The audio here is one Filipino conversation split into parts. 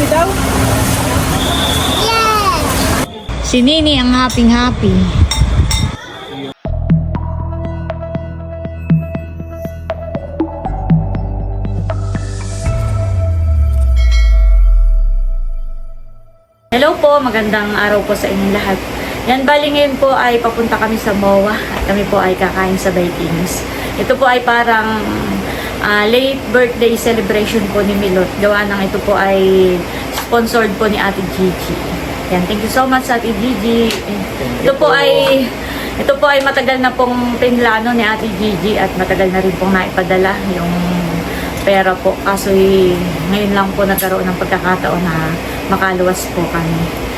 Happy daw? Si Nini ang happy-happy. Hello po, magandang araw po sa inyong lahat. Yan, bali ngayon po ay papunta kami sa MOA at kami po ay kakain sa Vikings. Ito po ay parang ah, late birthday celebration po ni Milot. Gawa ng ito po ay sponsored po ni Ate Gigi. Yan, thank you so much Ate Gigi. Ito po ay ito po ay matagal na pong pinlano ni Ate Gigi at matagal na rin pong naipadala yung pera po. Kaso ngayon lang po nagkaroon ng pagkakataon na makaluwas po kami.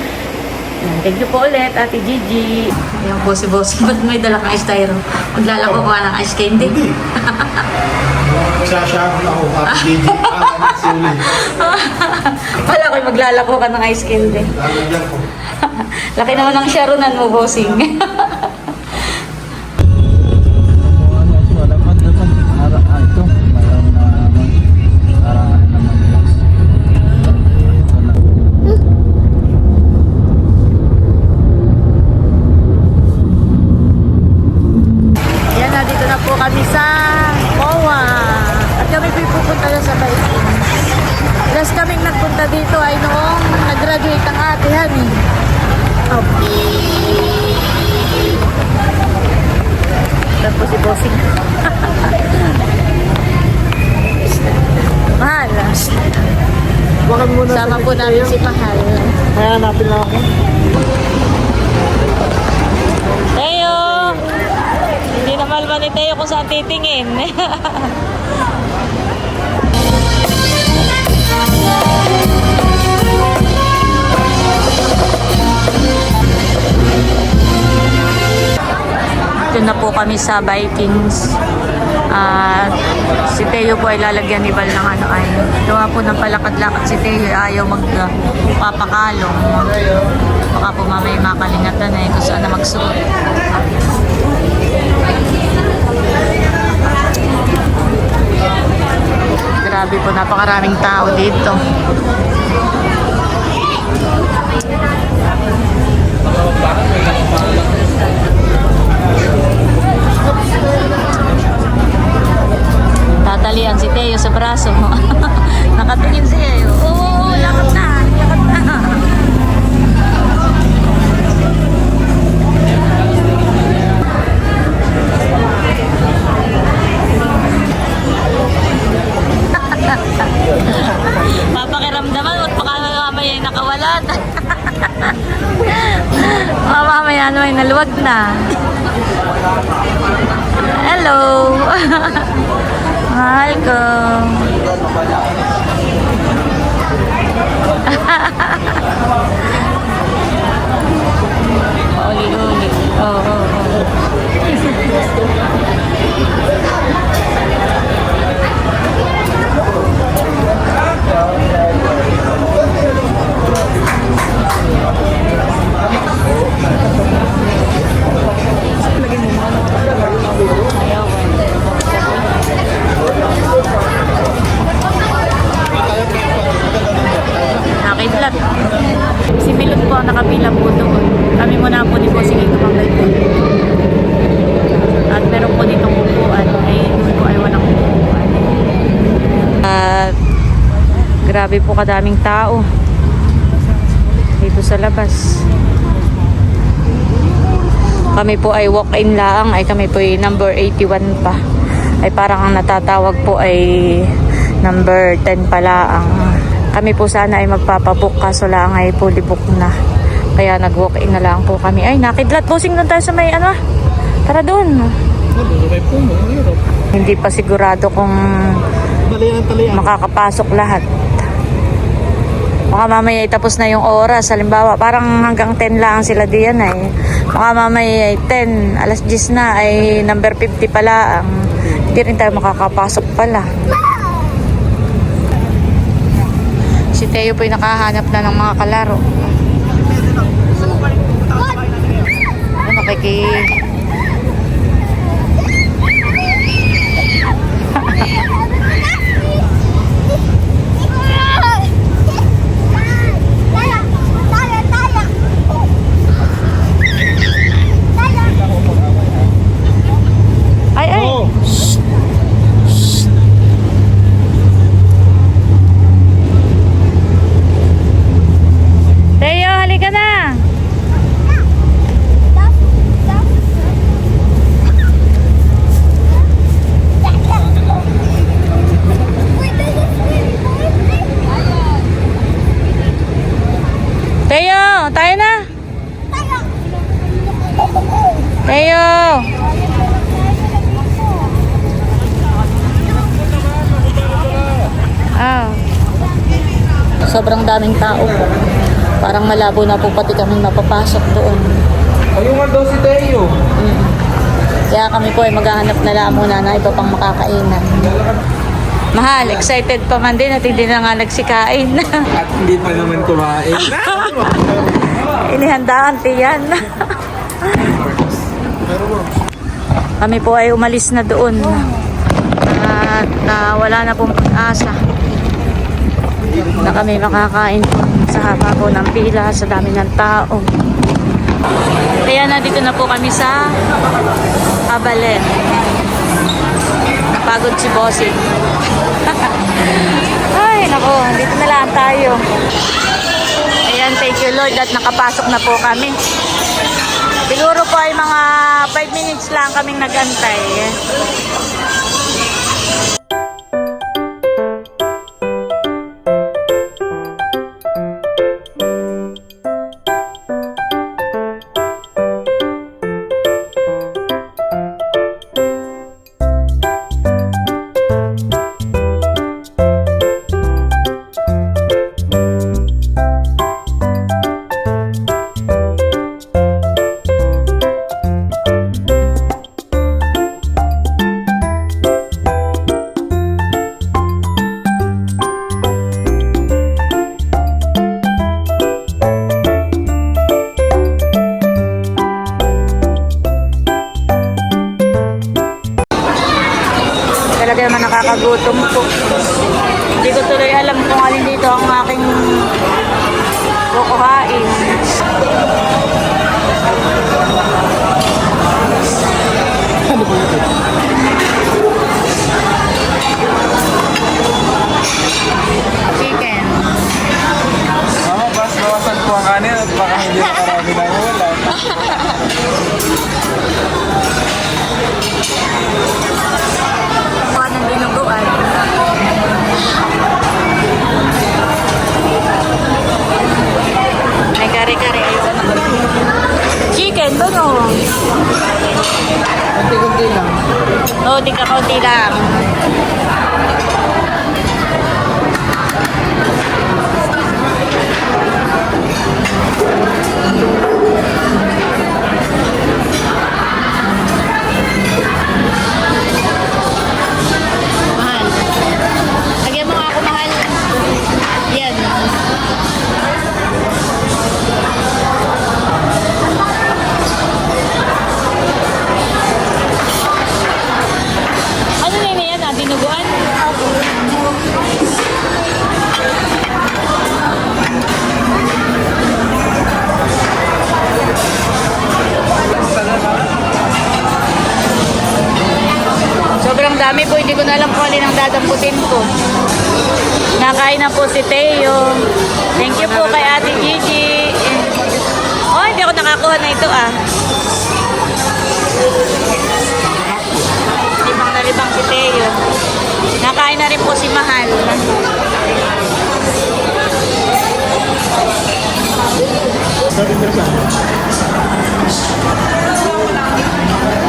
Thank you po ulit, Ate Gigi. Ayan po si Boss. Ba't may dala kang styro? Maglalako ko ng ice candy. Hindi. Magsashabol ako. Ah, suli. Wala ko maglalako ka ng ice candy. Lalagyan ko. Laki naman ng sharonan mo, bossing. Bakit muna Sama po namin si Mahal. Kaya hanapin lang ako. Teo! Hindi na malman ni Teo kung saan titingin. Ito na po kami sa Vikings. At si Teo po ay lalagyan ni Val ng ano ay gawa po ng palakad-lakad si Teo ay ayaw magpapakalong. Baka po mamaya makalingatan eh kung saan na magsuot. Grabe po, napakaraming tao dito. Tatalian si Teo sa braso. Nakatingin siya eh. Oo, oo, lakad na. Lakad na. Grabe po kadaming tao. Dito sa labas. Kami po ay walk-in lang. Ay kami po ay number 81 pa. Ay parang ang natatawag po ay number 10 pala ang kami po sana ay magpapabook kaso lang ay fully book na. Kaya nag-walk-in na lang po kami. Ay, nakidlat. Busing doon tayo sa may ano. Tara doon. Hindi pa sigurado kung makakapasok lahat. Baka mamaya ay tapos na yung oras. Halimbawa, parang hanggang 10 lang sila diyan ay. Baka mamaya ay 10, alas 10 na ay number 50 pala. Ang hindi rin tayo makakapasok pala. Si Teo po'y nakahanap na ng mga kalaro. Ano, nakiki... Sobrang daming tao po. Parang malabo na po pati kami mapapasok doon. Ayun nga daw si Teo. Mm. Kaya kami po ay maghahanap na lang muna na iba pang makakainan. Mahal, excited pa man din at hindi na nga nagsikain. At hindi pa naman kumain. Inihandaan tiyan. kami po ay umalis na doon. At ah, wala na pong pag-asa na kami makakain sa haba po ng pila, sa dami ng tao. Kaya nandito na po kami sa Abalen. Napagod si Bossing. Ay, nako, dito na lang tayo. Ayan, thank you Lord at nakapasok na po kami. Siguro po ay mga 5 minutes lang kaming nagantay. Talaga naman nakakagutom po. Hindi ko tuloy alam kung alin dito ang aking kukuhain. Chicken. Mama, bas bawasan po ang kanin at baka hindi makarami na ulam. Kunti-kunti lang. Oo, di ka kaunti lang. Po si Mahal.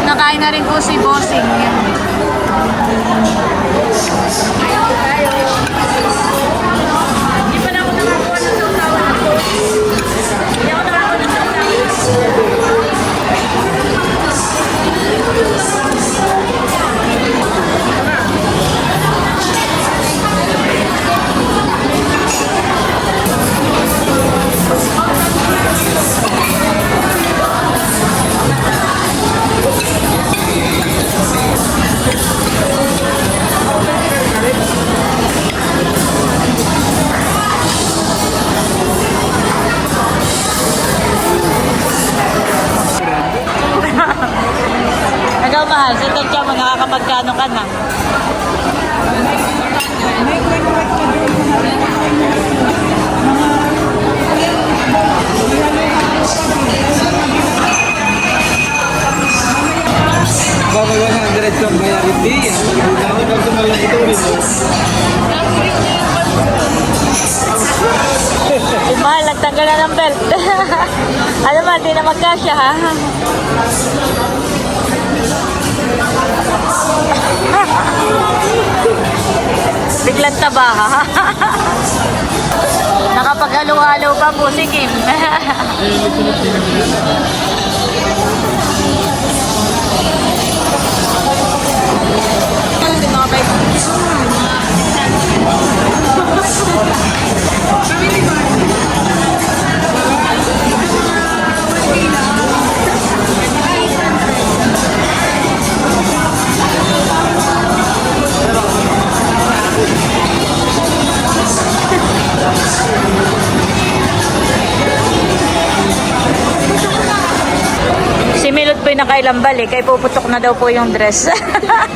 Nakain na rin po si Bossing. Hindi pa 100 ang bayarin di. Bakit ako malang ito? Si Mahal, nagtanggal na ng belt. Alam mo, di na magkasya ha. Biglang taba, ha? Nakapag-halo-halo pa po si Kim. Nakailang balik, ay puputok na daw po yung dress.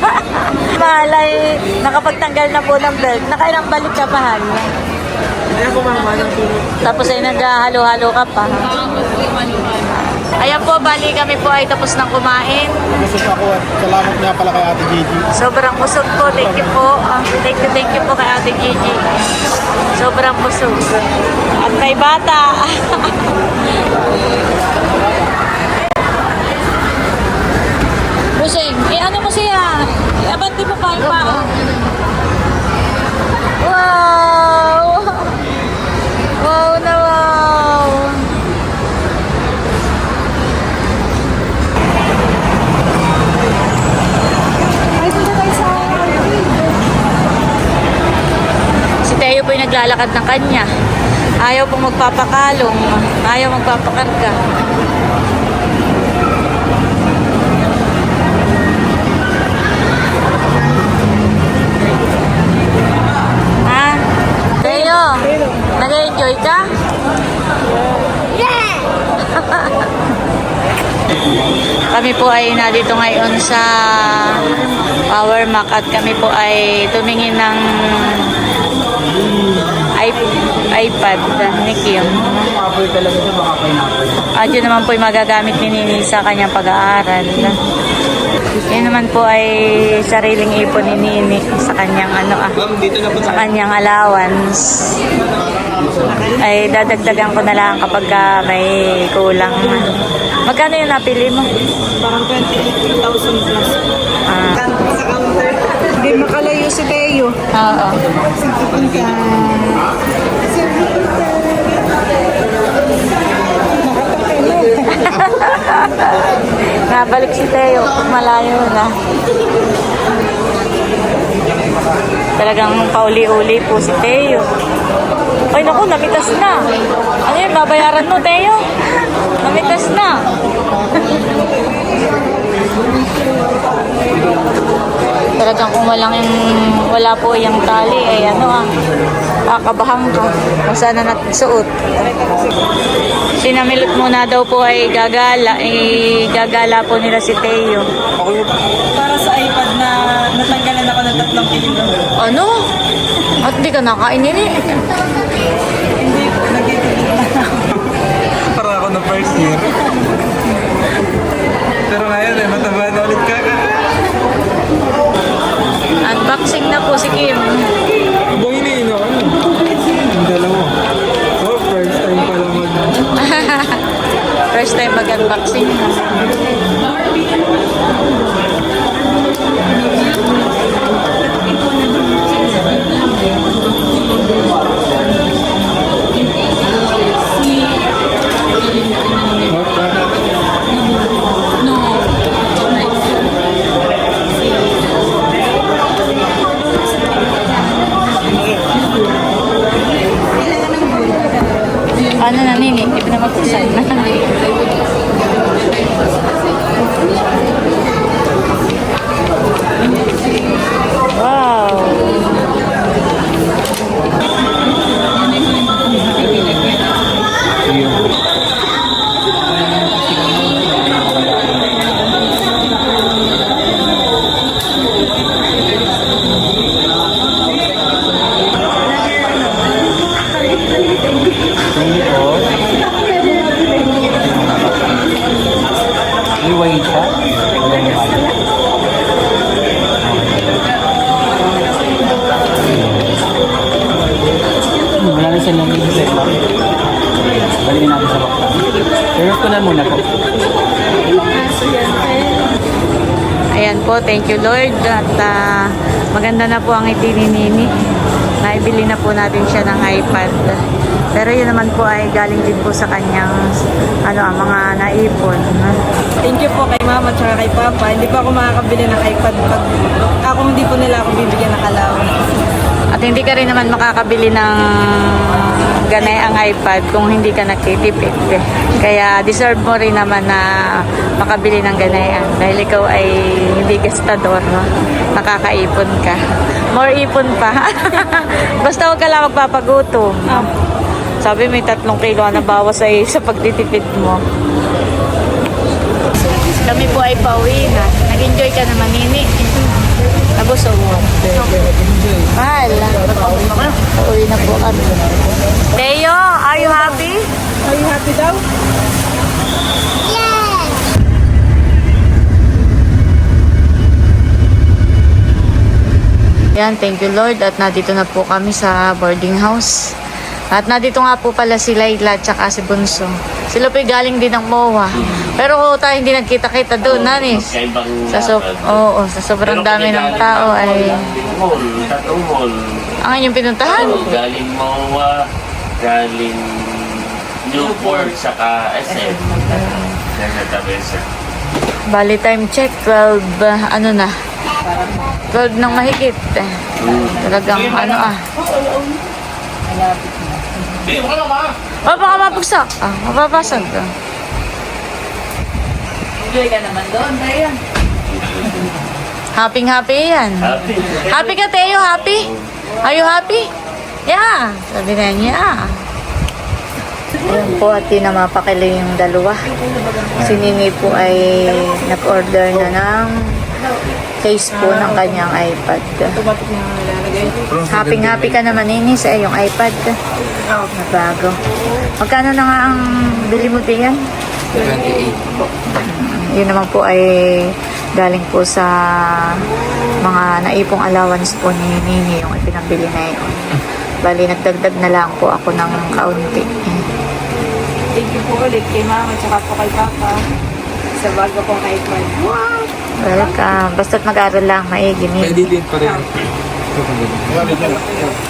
Malay, nakapagtanggal na po ng belt. Nakailang balik ka pa, Han? Hindi ako mama ng tulog. Tapos ay naghahalo-halo ka pa. Ayan po, bali kami po ay tapos ng kumain. Gusto ako at salamat nga pala kay Ate Gigi. Sobrang busog po. Thank you po. Ah, thank you, thank you po kay Ate Gigi. Sobrang busog. At may bata. mo siya? Eh, abanti mo pa yung. Wow! Wow na wow! Si Teo po'y naglalakad ng kanya. Ayaw pong magpapakalong. Ayaw magpapakarga. Nag-enjoy ka? Kami po ay nandito ngayon sa Power Mac at kami po ay tumingin ng iPad ni Kim. At yun naman po ay magagamit ni Nini sa kanyang pag-aaral. Yun naman po ay sariling ipon ni Nini sa kanyang ano ah, sa kanyang allowance. Ay dadagdagan ko na lang kapag ka may kulang. Magkano yung napili mo? Parang 28,000 plus. Ah, Sa counter. Hindi makalayo si Teo. oo. Nabalik si Teo. Malayo na. Talagang pauli-uli po si Teo. Ay naku, namitas na. Ano yun, babayaran mo, Teo? Namitas na. Talagang kung walang wala po yung tali, ay ano ah, kakabahan ka kung saan na nasuot. Sinamilot muna daw po ay gagala, eh, gagala po nila si Teo. Para sa iPad na natanggalan ako ng tatlong kilo. Ano? At di ka nakain nini? First year. Pero ngayon eh, mataba na ulit ka. Unboxing na po si Kim. Abang iniino ka na. Yung dalawa. Oh, first time pala mag... First time mag-unboxing. Nini? Di ba na Hmm, Wala na silang i-set lang. Balikin natin sa bakla. Pero ko na muna po. Ayan po, thank you Lord. At ah, maganda na po ang ngiti ni Nini. Naibili na po natin siya ng iPad. Pero yun naman po ay galing din po sa kanyang ano, mga naipon. Thank you po kay mama at kay papa. Hindi pa ako makakabili ng iPad pag ako hindi po nila ako bibigyan ng allowance. At hindi ka rin naman makakabili ng ganay ang iPad kung hindi ka nagtitipid. Kaya deserve mo rin naman na makabili ng ganayan dahil ikaw ay hindi gastador, no? nakakaipon ka. More ipon pa. Basta huwag ka lang magpapagutom. Sabi may tatlong kilo na bawas ay sa pagtitipid mo. Kami po ay pauwi na. Nag-enjoy ka naman, Nini. Nabusog mo. Mahal. Pauwi na po kami. Leo, are you happy? Are you happy daw? Yan, thank you Lord. At nandito na po kami sa boarding house. At nandito nga po pala si Layla at saka si Bunso. Sila po galing din ng MOA. Pero kung tayo hindi nagkita-kita doon, nanis. Sa, so, oo, sa sobrang Pero dami ng tao ay Mall, tatlong mall. ang inyong pinuntahan. Oo, galing MOA, galing Newport, saka SM. Nasa Tabesa. Bali time check, 12, uh, ano na, 12 ng mahigit. Eh, Talagang ano ah. Oh, baka mapagsak. Ah, mapapasag ka. Enjoy ka naman doon, Dayan. Happy happy yan. Happy. Happy ka, Teo? Happy? Are you happy? Yeah. Sabi na niya. Ayan po at di na mapakili yung dalawa. Si Nini po ay nag-order na ng case po ng kanyang iPad. Happy happy ka naman Nini sa iyong iPad. Na bago. Magkano na nga ang bili mo diyan? 28 Yun naman po ay galing po sa mga naipong allowance po ni Nini yung ipinabili na yun. Bali, nagdagdag na lang po ako ng kaunti. Thank you po ulit kay mama at po kay papa sa bago kong iPad. Welcome. Basta't mag-aral lang, maigi. Nini. Pwede din pa rin. 不疼不疼没见过这